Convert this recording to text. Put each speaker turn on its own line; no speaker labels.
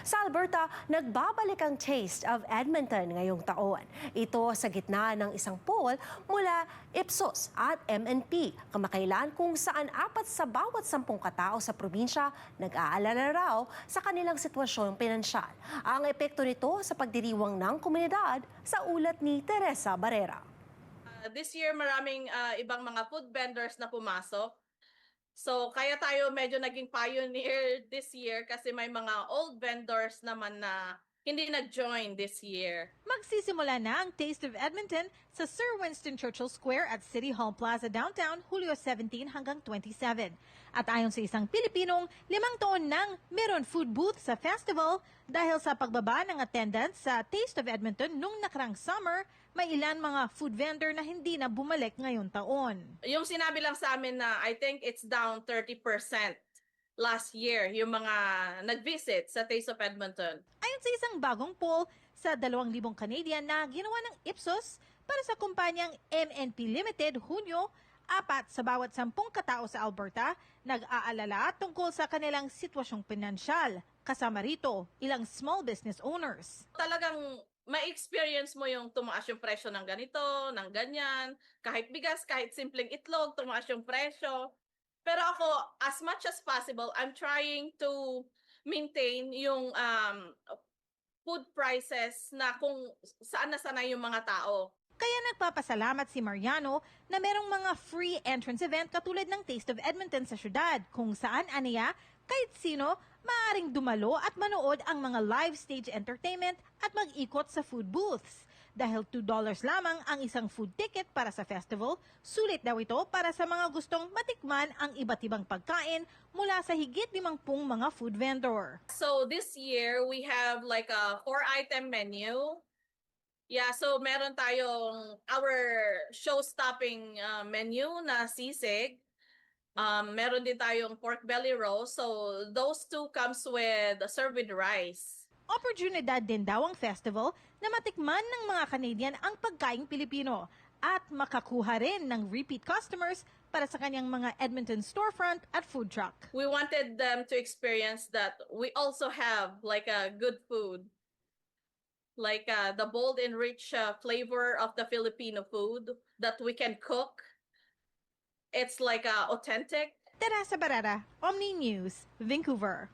Sa Alberta, nagbabalik ang Taste of Edmonton ngayong taon. Ito sa gitna ng isang poll mula Ipsos at MNP. Kamakailan kung saan apat sa bawat sampung katao sa probinsya nag-aalala raw sa kanilang sitwasyong pinansyal. Ang epekto nito sa pagdiriwang ng komunidad sa ulat ni Teresa Barrera.
Uh, this year maraming uh, ibang mga food vendors na pumasok. So kaya tayo medyo naging pioneer this year kasi may mga old vendors naman na hindi nag-join this year.
Magsisimula na ang Taste of Edmonton sa Sir Winston Churchill Square at City Hall Plaza downtown Hulyo 17 hanggang 27. At ayon sa isang Pilipinong, limang taon nang meron food booth sa festival dahil sa pagbaba ng attendance sa Taste of Edmonton nung nakarang summer, may ilan mga food vendor na hindi na bumalik ngayon taon.
Yung sinabi lang sa amin na I think it's down 30% last year yung mga nag-visit sa Taste of Edmonton.
Ayon sa isang bagong poll sa 2,000 Canadian na ginawa ng Ipsos para sa kumpanyang MNP Limited Hunyo, apat sa bawat sampung katao sa Alberta nag-aalala tungkol sa kanilang sitwasyong pinansyal. Kasama rito, ilang small business owners.
Talagang ma-experience mo yung tumaas yung presyo ng ganito, ng ganyan. Kahit bigas, kahit simpleng itlog, tumaas yung presyo. Pero ako, as much as possible, I'm trying to maintain yung um, food prices na kung saan na sanay yung mga tao.
Kaya nagpapasalamat si Mariano na merong mga free entrance event katulad ng Taste of Edmonton sa syudad kung saan aniya kahit sino maaaring dumalo at manood ang mga live stage entertainment at mag-ikot sa food booths. Dahil $2 lamang ang isang food ticket para sa festival, sulit daw ito para sa mga gustong matikman ang iba't ibang pagkain mula sa higit limangpung mga food vendor.
So this year, we have like a four-item menu. Yeah, so meron tayong our show-stopping uh, menu na sisig. Um, meron din tayong pork belly roast. So those two comes with served with rice.
Oportunidad din daw ang festival na matikman ng mga Canadian ang pagkaing Pilipino at makakuha rin ng repeat customers para sa kanyang mga Edmonton storefront at food truck.
We wanted them to experience that we also have like a good food. Like uh, the bold and rich uh, flavor of the Filipino food that we can cook. It's like uh, authentic.
Teresa Barrera, Omni News, Vancouver.